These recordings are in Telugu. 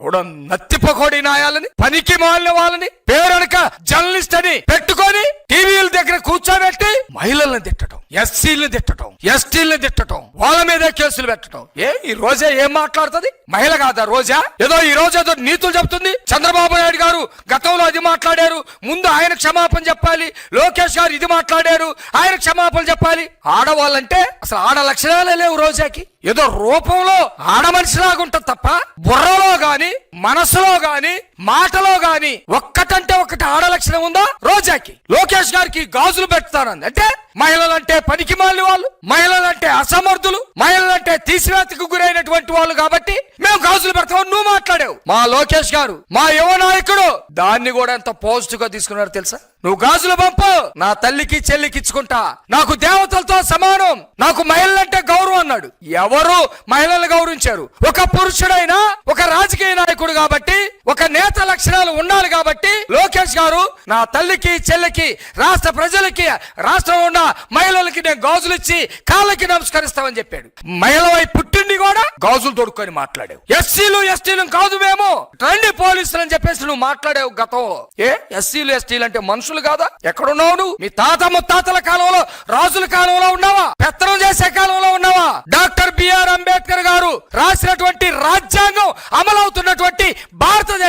ఎవడో నత్తిపకోడి నాయాలని పనికి మాలిన వాళ్ళని పేరనక జర్నలిస్ట్ అని పెట్టుకొని టీవీల దగ్గర కూర్చోబెట్టి మహిళల్ని తిట్టడం ఎస్సీలను తిట్టడం ఎస్టీలను తిట్టడం వాళ్ళ మీద కేసులు పెట్టడం ఏ ఈ రోజే ఏం మాట్లాడుతుంది? మహిళ కాదా రోజా? ఏదో ఈ రోజు ఏదో నీతులు చెప్తుంది. చంద్రబాబు నాయుడు గారు గతంలో అది మాట్లాడారు. ముందు ఆయన క్షమాపణ చెప్పాలి. లోకేష్ గారు ఇది మాట్లాడారు. ఆయన క్షమాపణ చెప్పాలి. ఆడవాళ్ళంటే అసలు ఆడ లక్షణాలే లేవు రోజాకి. ఏదో రూపంలో ఆడ మనిషిలాగా ఉంటుంది తప్ప బుర్రలో గాని మనసులో గాని మాటలో గాని ఒక్కటంటే ఒక్కటి ఆడలక్షణం ఉందా? రోజాకి. లోకేష్ గారికి గాజులు పెడతానంది. అంటే మహిళలంటే పనికి మాలిన వాళ్ళు మహిళలంటే అసమర్థ తీసివేతకు గురైనటువంటి వాళ్ళు కాబట్టి మేము గాజులు పెడతాం నువ్వు మాట్లాడావు. మా లోకేష్ గారు మా యువ నాయకుడు. దాన్ని కూడా ఎంత పాజిటివ్గా తీసుకున్నారు తెలుసా? నువ్వు గాజులు పంపు నా తల్లికి చెల్లికి ఇచ్చుకుంటా. నాకు దేవతలతో సమానం నాకు మహిళలంటే గౌరవం అన్నాడు. ఎవరు మహిళలు గౌరవించారు? ఒక పురుషుడైనా ఒక రాజకీయ నాయకుడు కాబట్టి ఒక నేత లక్షణాలు ఉండాలి కాబట్టి లోకేష్ గారు నా తల్లికి చెల్లికి రాష్ట్ర ప్రజలకి రాష్ట్రంలో ఉన్న మహిళలకి నేను గాజులు ఇచ్చి కాళ్ళకి నమస్కరిస్తామని చెప్పాడు. మహిళవై పుట్టిండి కూడా గాజులు తొడుక్కొని మాట్లాడావు. ఎస్సీలు ఎస్టీలు కాదు మేము. రండి పోలీసులు అని చెప్పేసి నువ్వు మాట్లాడావు గతంలో ఏ? ఎస్సీలు ఎస్టీలు అంటే మనుషులు కాదా? ఎక్కడున్నావు నువ్వు మీ తాత ముత్తాతల కాలంలో రాజుల కాలంలో ఉన్నావా? పెత్తనం చేసే కాలంలో ఉన్నావా? డాక్టర్ బిఆర్ అంబేద్కర్ గారు రాసినటువంటి రాజ్యాంగం అమలవుతున్నటువంటి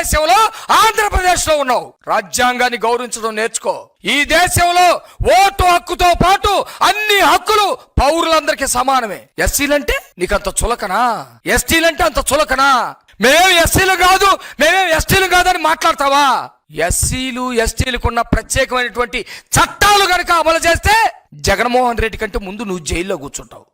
భారతదేశంలో ఆంధ్రప్రదేశ్లో ఉన్నావు. రాజ్యాంగాన్ని గౌరవించడం నేర్చుకో. ఈ దేశంలో ఓటు హక్కుతో పాటు అన్ని హక్కులు పౌరులందరికీ సమానమే. ఎస్సీలంటే నీకంత చులకనా? ఎస్టీలంటే అంత చులకనా? మేమేం ఎస్సీలు కాదు మేమేం ఎస్టీలు కాదని మాట్లాడతావా? ఎస్సీలు ఎస్టీలకు ఉన్న ప్రత్యేకమైనటువంటి చట్టాలు కనుక అమలు చేస్తే జగన్మోహన్ రెడ్డి కంటే ముందు నువ్వు జైల్లో కూర్చుంటావు.